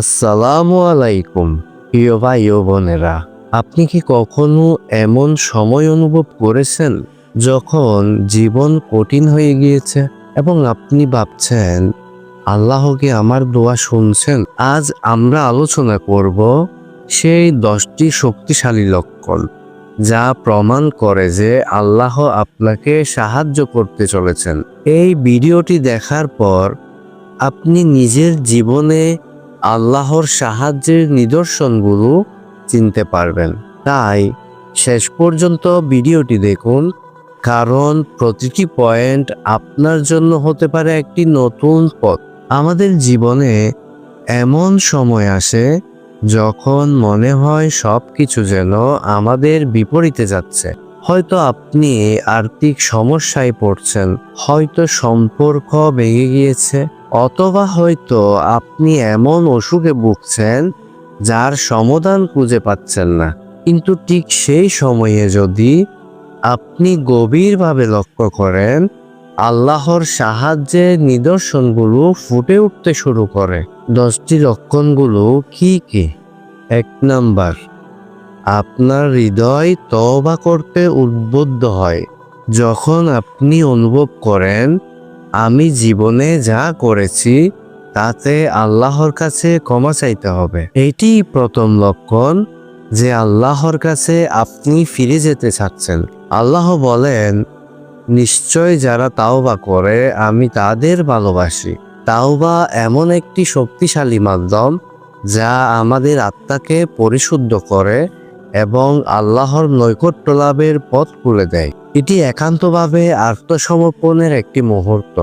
আসসালামু আলাইকুম, প্রিয় ভাই ও বোনেরা। আপনি কি কখনো এমন সময় অনুভব করেছেন যখন জীবন কঠিন হয়ে গিয়েছে এবং আপনি ভাবছেন আল্লাহ কি আমার দোয়া শুনছেন, আজ আমরা আলোচনা করব সেই দশটি শক্তিশালী লক্ষণ যা প্রমাণ করে যে আল্লাহ আপনাকে সাহায্য করতে চলেছেন এই ভিডিওটি দেখার পর আপনি নিজের জীবনে আল্লাহর সাহায্যের নিদর্শনগুলো চিনতে পারবেন। তাই শেষ পর্যন্ত ভিডিওটি দেখুন, কারণ প্রতিটি পয়েন্ট আপনার জন্য হতে পারে একটি নতুন পথ। আমাদের জীবনে এমন সময় আসে যখন মনে হয় সব কিছু যেন আমাদের বিপরীতে যাচ্ছে। হয়তো আপনি আর্থিক সমস্যায় পড়ছেন, হয়তো সম্পর্ক ভেঙে গিয়েছে অথবা হয়তো আপনি এমন অসুখে ভুগছেন যার সমাধান খুঁজে পাচ্ছেন না। কিন্তু ঠিক সেই সময়ে যদি আপনি গভীরভাবে লক্ষ্য করেন, আল্লাহর সাহায্যে নিদর্শনগুলো ফুটে উঠতে শুরু করে। দশটি লক্ষণগুলো কি কি? এক নাম্বার, আপনার হৃদয় তবা করতে উদ্বুদ্ধ হয়। যখন আপনি অনুভব করেন আমি জীবনে যা করেছি, তাতে আল্লাহর কাছে ক্ষমা চাইতে হবে। এটি প্রথম লক্ষণ যে আল্লাহর কাছে আপনি ফিরে যেতে চাচ্ছেন। আল্লাহ বলেন, নিশ্চয় যারা তাওবা করে, আমি তাদের ভালোবাসি। তাওবা এমন একটি শক্তিশালী মাধ্যম যা আমাদের আত্মাকে পরিশুদ্ধ করে এবং আল্লাহর নৈকট্য লাভের পথ খুলে দেয়। এটি একান্তভাবে আত্মসমর্পণের একটি মুহূর্ত।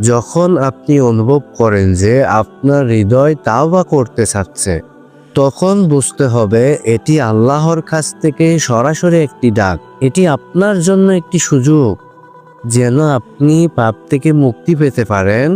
যখন আপনি অনুভব করেন যে আপনার হৃদয় তাও বা করতে চাচ্ছে, তখন বুঝতে হবে এটি আল্লাহর কাছ থেকে সরাসরি একটি ডাক। এটি আপনার জন্য একটি সুযোগ, যেন আপনি পাপ থেকে মুক্তি পেতে পারেন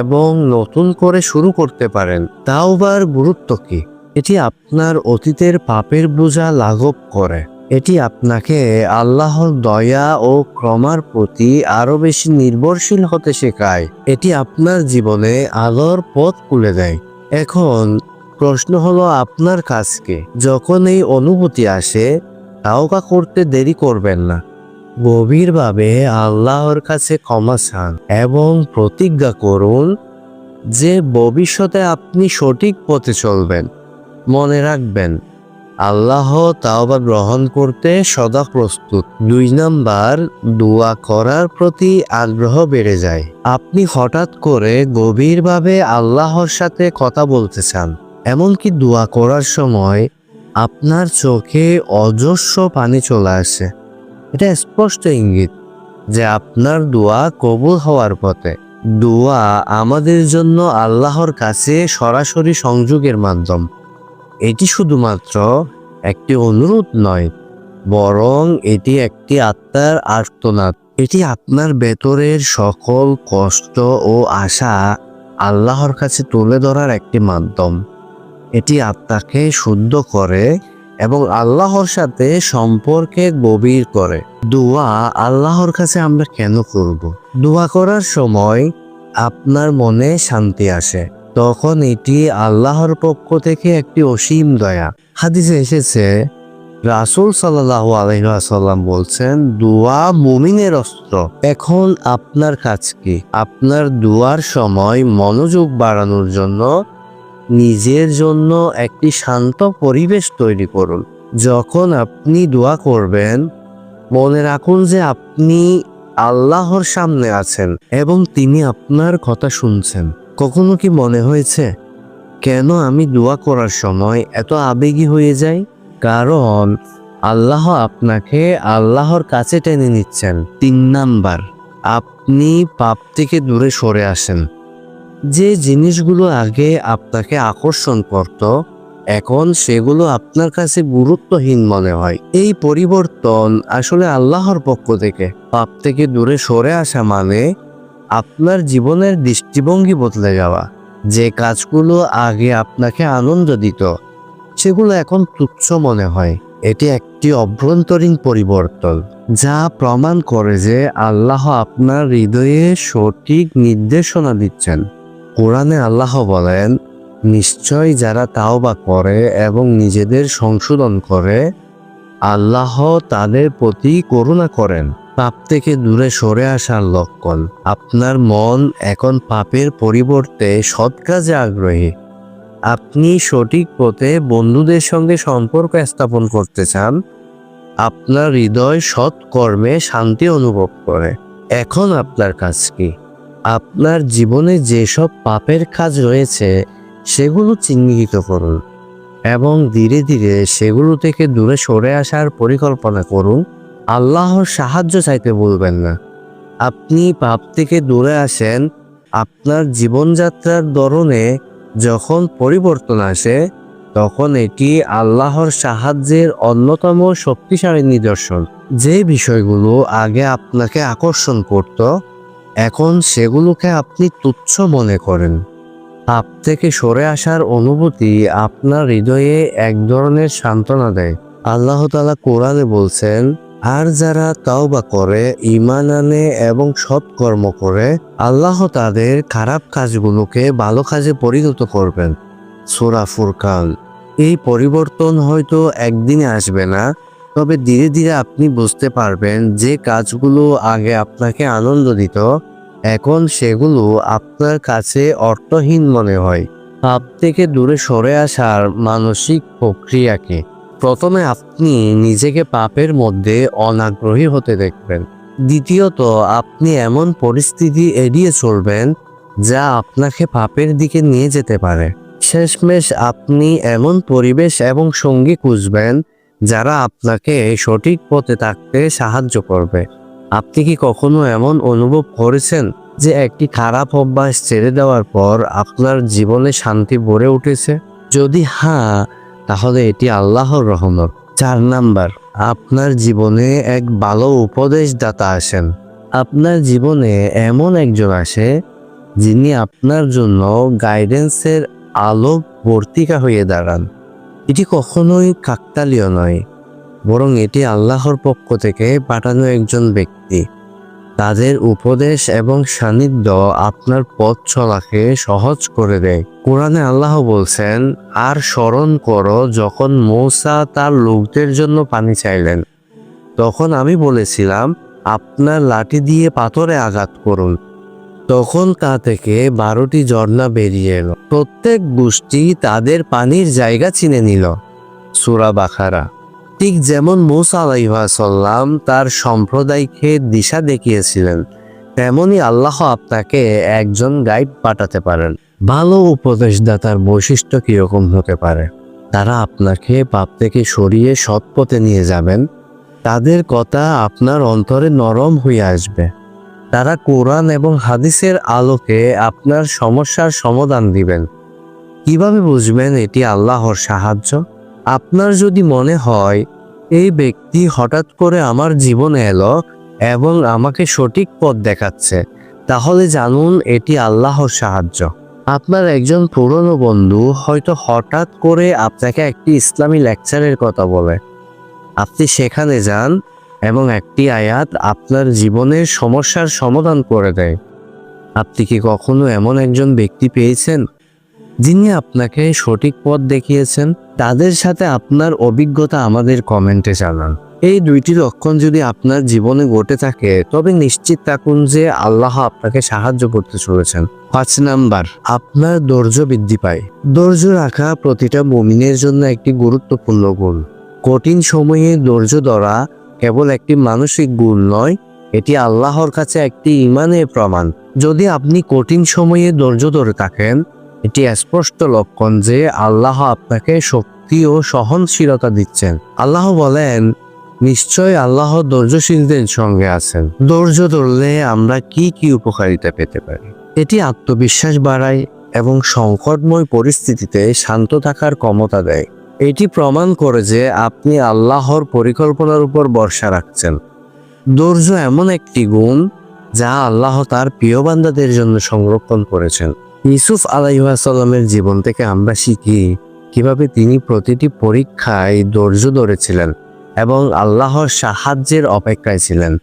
এবং নতুন করে শুরু করতে পারেন। তাওবার গুরুত্ব কি? এটি আপনার অতীতের পাপের বোঝা লাঘব করে। এটি আপনাকে আল্লাহর দয়া ও ক্রমার প্রতি আরও বেশি নির্ভরশীল হতে শেখায়। এটি আপনার জীবনে আলোর পথ খুলে দেয়। এখন প্রশ্ন হলো আপনার কাজকে। যখন এই অনুভূতি আসে তাওকা করতে দেরি করবেন না। গভীরভাবে আল্লাহর কাছে ক্ষমা চান এবং প্রতিজ্ঞা করুন যে ভবিষ্যতে আপনি সঠিক পথে চলবেন। মনে রাখবেন আল্লাহ তাওবা গ্রহণ করতে সদা প্রস্তুত। দুই নাম্বার, দোয়া করার প্রতি আগ্রহ বেড়ে যায়। আপনি হঠাৎ করে গভীরভাবে আল্লাহর সাথে কথা বলতে চান, এমনকি দোয়া করার সময় আপনার চোখে অজস্র পানি চলে আসে। এটা স্পষ্ট ইঙ্গিত যে আপনার দোয়া কবুল হওয়ার পথে। দোয়া আমাদের জন্য আল্লাহর কাছে সরাসরি সংযোগের মাধ্যম। এটি শুধুমাত্র একটি অনুরোধ নয়, বরং এটি একটি আত্মার আর্তনাদ। এটি আপনার ভেতরের সকল কষ্ট ও আশা আল্লাহর কাছে তুলে ধরার একটি মাধ্যম। এটি আত্মাকে শুদ্ধ করে এবং আল্লাহর সাথে সম্পর্কে গভীর করে। দোয়া আল্লাহর কাছে আমরা কেন করব? দোয়া করার সময় আপনার মনে শান্তি আসে। তখন এটি আল্লাহর পক্ষ থেকে একটি অসীম দয়া। হাদিসে এসেছে, রাসুল সাল্লাহ আলহাসাল্লাম বলছেন, দোয়া মুমিনের অস্ত্র। এখন আপনার কাজ কি? আপনার দোয়ার সময় মনোযোগ বাড়ানোর জন্য নিজের জন্য একটি শান্ত পরিবেশ তৈরি করুন। যখন আপনি দোয়া করবেন, মনে রাখুন যে আপনি আল্লাহর সামনে আছেন এবং তিনি আপনার কথা শুনছেন। কখনো কি মনে হয়েছে, কেন আমি দোয়া করার সময় এত আবেগী হয়ে যাই? কারণ আল্লাহ আপনাকে আল্লাহর কাছে টেনে নিচ্ছেন। তিন নাম্বার, আপনি পাপ থেকে দূরে সরে আসেন। যে জিনিসগুলো আগে আপনাকে আকর্ষণ করত, এখন সেগুলো আপনার কাছে গুরুত্বহীন মনে হয়। এই পরিবর্তন আসলে আল্লাহর পক্ষ থেকে। পাপ থেকে দূরে সরে আসা মানে আপনার জীবনের দৃষ্টিভঙ্গি বদলে যাওয়া। যে কাজগুলো আগে আপনাকে আনন্দ দিত, সেগুলো এখন তুচ্ছ মনে হয়। এটি একটি অভ্যন্তরীণ পরিবর্তন, যা প্রমাণ করে যে আল্লাহ আপনার হৃদয়ে সঠিক নির্দেশনা দিচ্ছেন। কোরআনে আল্লাহ বলেন, নিশ্চয় যারা তাওবা করে এবং নিজেদের সংশোধন করে, আল্লাহ তাদের প্রতি করুণা করেন। পাপ থেকে দূরে সরে আসার লক্ষণ। আপনার মন এখন পাপের পরিবর্তে সৎ কাজে আগ্রহী। আপনি সঠিক পথে বন্ধুদের সঙ্গে সম্পর্ক স্থাপন করতে চান। আপনার হৃদয় সৎ কর্মে শান্তি অনুভব করে। এখন আপনার কাজ কি? আপনার জীবনে যেসব পাপের কাজ রয়েছে, সেগুলো চিহ্নিত করুন। এবং ধীরে ধীরে সেগুলো থেকে দূরে সরে আসার পরিকল্পনা করুন। আল্লাহর সাহায্য চাইতে বলবেন না। আপনি পাপ থেকে দূরে আসেন, আপনার জীবনযাত্রার ধরনে যখন পরিবর্তন আসে, তখন এটি আল্লাহর সাহায্যের অন্যতম শক্তিশালী নিদর্শন। যে বিষয়গুলো আগে আপনাকে আকর্ষণ করত, এখন সেগুলোকে আপনি তুচ্ছ মনে করেন। পাপ থেকে সরে আসার অনুভূতি আপনার হৃদয়ে এক ধরনের সান্ত্বনা দেয়। আল্লাহ তালা কোরআনে বলছেন আর যারা তাওবা করে ইমান আনে এবং সৎকর্ম করে, আল্লাহ তাদের খারাপ কাজগুলোকে ভালো কাজে পরিণত করবেন। সোরা ফুরকান। এই পরিবর্তন হয়তো একদিনে আসবে না, তবে ধীরে ধীরে আপনি বুঝতে পারবেন যে কাজগুলো আগে আপনাকে আনন্দ দিত, এখন সেগুলো আপনার কাছে অর্থহীন মনে হয়। পাপ থেকে দূরে সরে আসার মানসিক প্রক্রিয়াকে প্রথমে আপনি নিজেকে পাপের মধ্যে অনাগ্রহী হতে দেখবেন। দ্বিতীয়ত, আপনি এমন পরিস্থিতি এড়িয়ে চলবেন যা আপনাকে পাপের দিকে নিয়ে যেতে পারে। শেষমেশ আপনি এমন পরিবেশ এবং সঙ্গী খুঁজবেন যারা আপনাকে সঠিক পথে থাকতে সাহায্য করবে। আপনি কি কখনো এমন অনুভব করেছেন যে একটি খারাপ অভ্যাস ছেড়ে দেওয়ার পর আপনার জীবনে শান্তি ভরে উঠেছে? যদি হ্যাঁ তাহলে এটি আল্লাহর রহমত। চার নাম্বার, আপনার জীবনে এক ভালো উপদেশদাতা আসেন। আপনার জীবনে এমন একজন আসে, যিনি আপনার জন্য গাইডেন্সের আলোক বর্তিকা হয়ে দাঁড়ান। এটি কখনোই কাকতালীয় নয়, বরং এটি আল্লাহর পক্ষ থেকে পাঠানো একজন ব্যক্তি। তাদের উপদেশ এবং সান্নিধ্য আপনার পথ চলাকে সহজ করে দেয়। কোরআনে আল্লাহ বলছেন, আর স্মরণ করো যখন মৌসা তার লোকদের জন্য পানি চাইলেন। তখন আমি বলেছিলাম, আপনার লাঠি দিয়ে পাথরে আঘাত করুন। তখন তা থেকে বারোটি ঝর্ণা বেরিয়ে এলো। প্রত্যেক গোষ্ঠী তাদের পানির জায়গা চিনে নিল। সুরা বাখারা ঠিক যেমন মুসা আলাইসাল্লাম তার সম্প্রদায়কে দিশা দেখিয়েছিলেন, তেমনি আল্লাহ আপনাকে একজন গাইড পাঠাতে পারেন। ভালো উপদেশদাতার বৈশিষ্ট্য কীরকম হতে পারে? তারা আপনাকে পাপ থেকে সরিয়ে সৎ পথে নিয়ে যাবেন। তাদের কথা আপনার অন্তরে নরম হয়ে আসবে। তারা কোরআন এবং হাদিসের আলোকে আপনার সমস্যার সমাধান দিবেন। কীভাবে বুঝবেন এটি আল্লাহর সাহায্য? আপনার যদি মনে হয়, এই ব্যক্তি হঠাৎ করে আমার জীবনে এলো এবং আমাকে সঠিক পথ দেখাচ্ছে, তাহলে জানুন এটি আল্লাহর সাহায্য। আপনার একজন পুরনো বন্ধু হয়তো হঠাৎ করে আপনাকে একটি ইসলামী লেকচারের কথা বলে। আপনি সেখানে যান এবং একটি আয়াত আপনার জীবনের সমস্যার সমাধান করে দেয়। আপনি কি কখনো এমন একজন ব্যক্তি পেয়েছেন? যিনি আপনাকে সঠিক পথ দেখিয়েছেন, তাদের সাথে আপনার অভিজ্ঞতা আমাদের কমেন্টে জানান। এই দুইটি লক্ষণ যদি আপনার জীবনে ঘটে থাকে, তবে নিশ্চিত থাকুন যে আল্লাহ আপনাকে সাহায্য করতে চলেছেন। পাঁচ নাম্বার, আপনার ধৈর্য বৃদ্ধি পায়। ধৈর্য রাখা প্রতিটা মুমিনের জন্য একটি গুরুত্বপূর্ণ গুণ। কঠিন সময়ে ধৈর্য ধরা কেবল একটি মানসিক গুণ নয়, এটি আল্লাহর কাছে একটি ইমানের প্রমাণ। যদি আপনি কঠিন সময়ে ধৈর্য ধরে থাকেন এটি স্পষ্ট লক্ষণ যে আল্লাহ আপনাকে শক্তি ও সহনশীলতা দিচ্ছেন। আল্লাহ বলেন, নিশ্চয় আল্লাহ ধৈর্যশীলদের সঙ্গে আছেন। ধৈর্য ধরলে আমরা কি কি উপকারিতা পেতে পারি? এটি আত্মবিশ্বাস বাড়ায় এবং সংকটময় পরিস্থিতিতে শান্ত থাকার ক্ষমতা দেয়। এটি প্রমাণ করে যে আপনি আল্লাহর পরিকল্পনার উপর ভরসা রাখছেন। ধৈর্য এমন একটি গুণ যা আল্লাহ তার প্রিয় বান্দাদের জন্য সংরক্ষণ করেছেন। ইউসুফ আলাইসাল্লামের জীবন থেকে আমরা শিখি কীভাবে তিনি প্রতিটি পরীক্ষায় ধৈর্য ধরেছিলেন এবং আল্লাহর সাহায্যের অপেক্ষায় ছিলেন।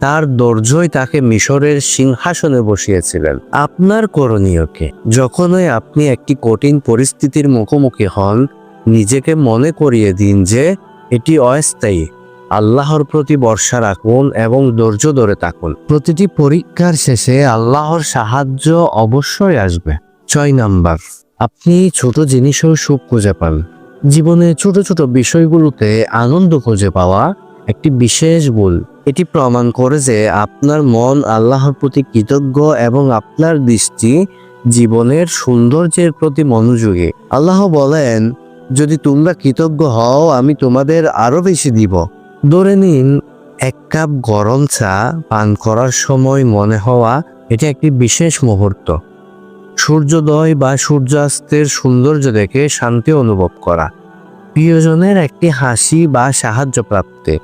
তার ধৈর্যই তাকে মিশরের সিংহাসনে বসিয়েছিলেন। আপনার করণীয়কে যখনই আপনি একটি কঠিন পরিস্থিতির মুখোমুখি হন, নিজেকে মনে করিয়ে দিন যে এটি অস্থায়ী। আল্লাহর প্রতি ভরসা রাখুন এবং ধৈর্য ধরে থাকুন। প্রতিটি পরীক্ষার শেষে আল্লাহর সাহায্য অবশ্যই আসবে। ছয় নাম্বার, আপনি ছোট জিনিসেও সুখ খুঁজে পান। জীবনে ছোট ছোট বিষয়গুলোতে আনন্দ খুঁজে পাওয়া একটি বিশেষ ভুল এটি প্রমাণ করে যে আপনার মন আল্লাহর প্রতি কৃতজ্ঞ এবং আপনার দৃষ্টি জীবনের সৌন্দর্যের প্রতি মনোযোগী। আল্লাহ বলেন, যদি তোমরা কৃতজ্ঞ হও, আমি তোমাদের আরও বেশি দিব। ধরে নিন, এক কাপ গরম চা পান করার সময় মনে হওয়া এটি একটি বিশেষ মুহূর্ত। সূর্যোদয় বা সূর্যাস্তের সৌন্দর্য দেখে শান্তি অনুভব করা। প্রিয়জনের একটি হাসি বা সাহায্য প্রাপ্তে।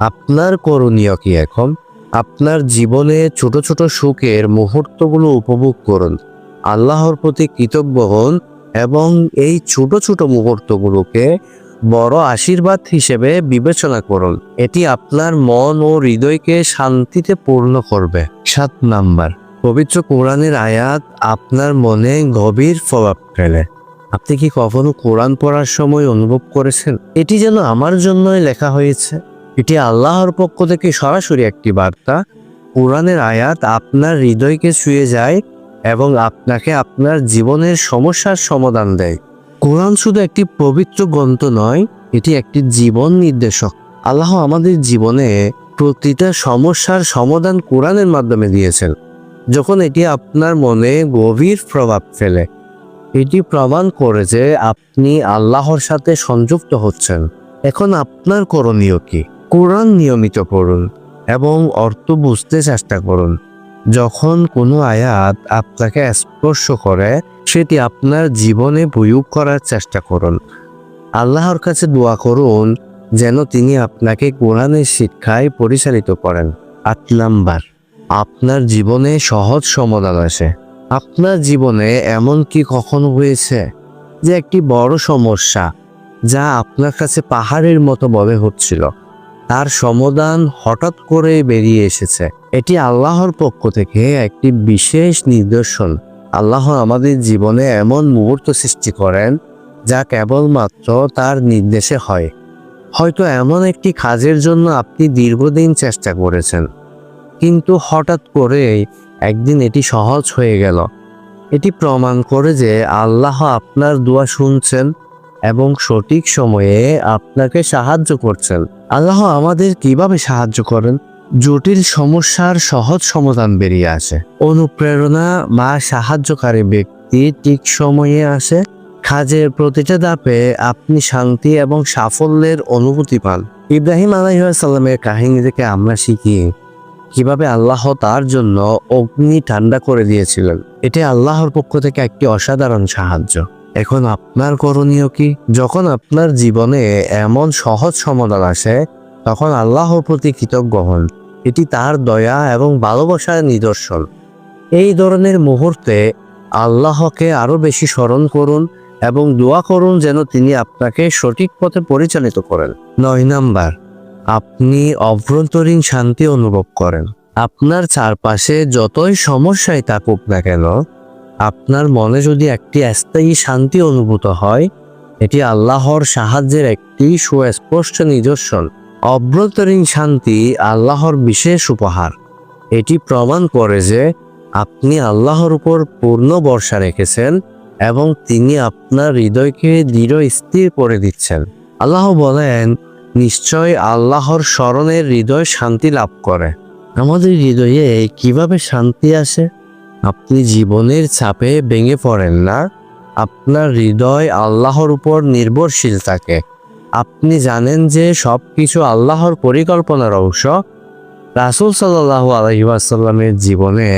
আপনার করণীয় কি এখন? আপনার জীবনে ছোট ছোট সুখের মুহূর্তগুলো উপভোগ করুন। আল্লাহর প্রতি কৃতজ্ঞ হন এবং এই ছোট ছোট মুহূর্তগুলোকে বড় আশীর্বাদ হিসেবে বিবেচনা করুন। এটি আপনার মন ও হৃদয়কে শান্তিতে পূর্ণ করবে। সাত নাম্বার, পবিত্র কোরআনের আয়াত আপনার মনে গভীর প্রভাব ফেলে। আপনি কি কখনো কোরআন পড়ার সময় অনুভব করেছেন? এটি যেন আমার জন্যই লেখা হয়েছে। এটি আল্লাহর পক্ষ থেকে সরাসরি একটি বার্তা। কোরআনের আয়াত আপনার হৃদয়কে ছুঁয়ে যায় এবং আপনাকে আপনার জীবনের সমস্যার সমাধান দেয়। কোরআন শুধু একটি পবিত্র গ্রন্থ নয়, এটি একটি জীবন নির্দেশক। আল্লাহ আমাদের জীবনে প্রতিটা সমস্যার সমাধান কোরআনের মাধ্যমে দিয়েছেন, যখন এটি আপনার মনে গভীর প্রভাব ফেলে। এটি প্রমাণ করে যে আপনি আল্লাহর সাথে সংযুক্ত হচ্ছেন। এখন আপনার করণীয় কি? কোরআন নিয়মিত করুন এবং অর্থ বুঝতে চেষ্টা করুন। যখন কোনো আয়াত আপনাকে স্পর্শ করে সেটি আপনার জীবনে প্রয়োগ করার চেষ্টা করুন। আল্লাহর কাছে দোয়া করুন, যেন তিনি আপনাকে কোরআনের শিক্ষায় পরিচালিত করেন। আট নাম্বার, আপনার জীবনে সহজ সমাধান আসে। আপনার জীবনে এমন কি কখনো হয়েছে যে একটি বড় সমস্যা যা আপনার কাছে পাহাড়ের মতো মনে হচ্ছিল? তার সমাধান হঠাৎ করে বেরিয়ে এসেছে। এটি আল্লাহর পক্ষ থেকে একটি বিশেষ নিদর্শন। আল্লাহ আমাদের জীবনে এমন মুহূর্ত সৃষ্টি করেন যা কেবলমাত্র তার নির্দেশে হয়। হয়তো এমন একটি কাজের জন্য আপনি দীর্ঘদিন চেষ্টা করেছেন। কিন্তু হঠাৎ করেই একদিন এটি সহজ হয়ে গেল। এটি প্রমাণ করে যে আল্লাহ আপনার দোয়া শুনছেন এবং সঠিক সময়ে আপনাকে সাহায্য করছেন। আল্লাহ আমাদের কীভাবে সাহায্য করেন? জটিল সমস্যার সহজ সমাধান বেরিয়ে আসে। অনুপ্রেরণা বা সাহায্যকারী ব্যক্তি ঠিক সময়ে আসে। কাজের প্রতিটা ধাপে আপনি শান্তি এবং সাফল্যের অনুভূতি পান। ইব্রাহিম আলাইসাল্লামের কাহিনী থেকে আমরা শিখি কীভাবে আল্লাহ তার জন্য অগ্নি ঠান্ডা করে দিয়েছিলেন। এটি আল্লাহর পক্ষ থেকে একটি অসাধারণ সাহায্য। এখন আপনার করণীয় কি? যখন আপনার জীবনে এমন সহজ সমাধান আসে তখন আল্লাহর প্রতি কৃতজ্ঞ হন। এটি তার দয়া এবং ভালোবাসার নিদর্শন। এই ধরনের মুহূর্তে আল্লাহকে আরও বেশি স্মরণ করুন এবং দোয়া করুন যেন তিনি আপনাকে সঠিক পথে পরিচালিত করেন। নয় নাম্বার, আপনি অভ্যন্তরীণ শান্তি অনুভব করেন। আপনার চারপাশে যতই সমস্যায় থাকুক না কেন, আপনার মনে যদি একটি স্থায়ী শান্তি অনুভূত হয়, এটি আল্লাহর সাহায্যের একটি সুস্পষ্ট নিদর্শন। অভ্যন্তরীণ শান্তি আল্লাহর বিশেষ উপহার। এটি প্রমাণ করে যে আপনি আল্লাহর উপর পূর্ণ ভরসা রেখেছেন এবং তিনি আপনার হৃদয়কে দৃঢ় স্থির করে দিচ্ছেন। আল্লাহ বলেন, নিশ্চয় আল্লাহর স্মরণের হৃদয় শান্তি লাভ করে। আমাদের হৃদয়ে কীভাবে শান্তি আসে? আপনি জীবনের চাপে ভেঙে পড়েন না। আপনার হৃদয় আল্লাহর উপর নির্ভরশীল থাকে। আপনি জানেন যে সব কিছু আল্লাহর পরিকল্পনার অংশ। রাসুল সাল্লাহ আলহিবাসাল্লামের জীবনে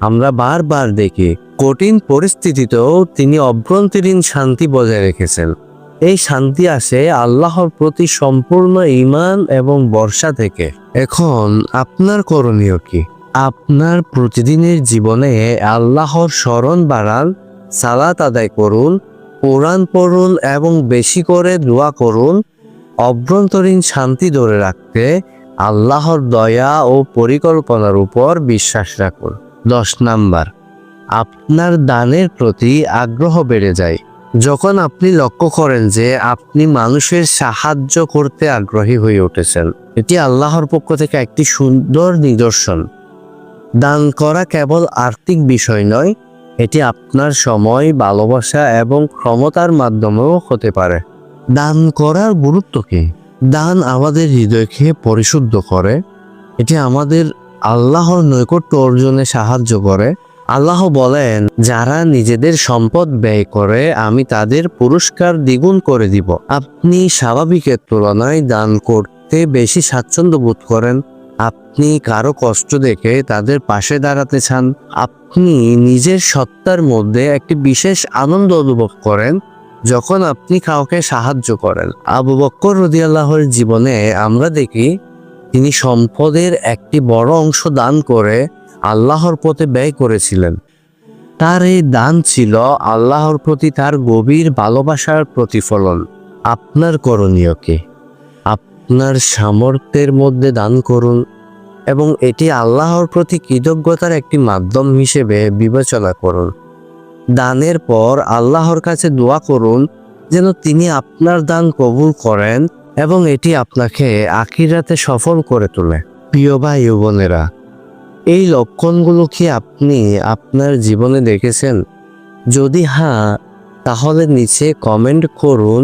আমরা বারবার দেখি, কঠিন পরিস্থিতিতেও তিনি অভ্যন্তরীণ শান্তি বজায় রেখেছেন। এই শান্তি আসে আল্লাহর প্রতি সম্পূর্ণ ইমান এবং বর্ষা থেকে। এখন আপনার করণীয় কি? আপনার প্রতিদিনের জীবনে আল্লাহর স্মরণ বাড়ান, সালাত আদায় করুন কোরআন পড়ুন এবং বেশি করে দোয়া করুন, অভ্যন্তরীণ শান্তি ধরে রাখতে আল্লাহর দয়া ও পরিকল্পনার উপর বিশ্বাস রাখুন। দশ নাম্বার, আপনার দানের প্রতি আগ্রহ বেড়ে যায়। যখন আপনি লক্ষ্য করেন যে আপনি মানুষের সাহায্য করতে আগ্রহী হয়ে উঠেছেন, এটি আল্লাহর পক্ষ থেকে একটি সুন্দর নিদর্শন। দান করা কেবল আর্থিক বিষয় নয় এটি আপনার সময়, ভালোবাসা এবং ক্ষমতার মাধ্যমেও হতে পারে। দান করার গুরুত্ব কি? দান আমাদের হৃদয়কে পরিশুদ্ধ করে। এটি আমাদের আল্লাহর নৈকট্য অর্জনে সাহায্য করে। আল্লাহ বলেন, যারা নিজেদের সম্পদ ব্যয় করে, আমি তাদের পুরস্কার দ্বিগুণ করে দিব। আপনি স্বাভাবিকের তুলনায় দান করতে বেশি স্বাচ্ছন্দ্য বোধ করেন। আপনি কারও কষ্ট দেখে তাদের পাশে দাঁড়াতে চান, আপনি নিজের সত্তার মধ্যে একটি বিশেষ আনন্দ অনুভব করেন, যখন আপনি কাউকে সাহায্য করেন। আবু বক্কর রদিয়াল্লাহর জীবনে আমরা দেখি, তিনি সম্পদের একটি বড় অংশ দান করে আল্লাহর পথে ব্যয় করেছিলেন। তার এই দান ছিল আল্লাহর প্রতি তার গভীর ভালোবাসার প্রতিফলন। আপনার করণীয় কি? আপনার সামর্থ্যের মধ্যে দান করুন এবং এটি আল্লাহর প্রতি কৃতজ্ঞতার একটি মাধ্যম হিসেবে বিবেচনা করুন। দানের পর আল্লাহর কাছে দোয়া করুন যেন তিনি আপনার দান কবুল করেন এবং এটি আপনাকে আখিরাতে সফল করে তোলে। প্রিয় ভাই বোনেরা, এই লক্ষণগুলো কি আপনি আপনার জীবনে দেখেছেন? যদি হ্যাঁ তাহলে নিচে কমেন্ট করুন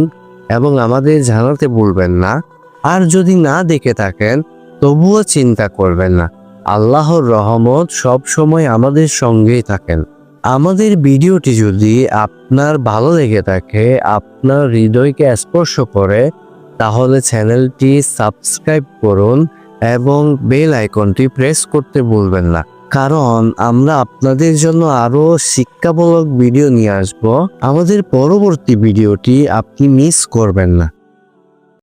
এবং আমাদের জানাতে ভুলবেন না। আর যদি না দেখে থাকেন, তবুও চিন্তা করবেন না। আল্লাহর রহমত সব সময় আমাদের সঙ্গেই থাকেন। আমাদের ভিডিওটি যদি আপনার ভালো লেগে থাকে, আপনার হৃদয়কে স্পর্শ করে, তাহলে চ্যানেলটি সাবস্ক্রাইব করুন এবং বেল আইকনটি প্রেস করতে ভুলবেন না। কারণ আমরা আপনাদের জন্য আরও শিক্ষামূলক ভিডিও নিয়ে আসব। আমাদের পরবর্তী ভিডিওটি আপনি মিস করবেন না।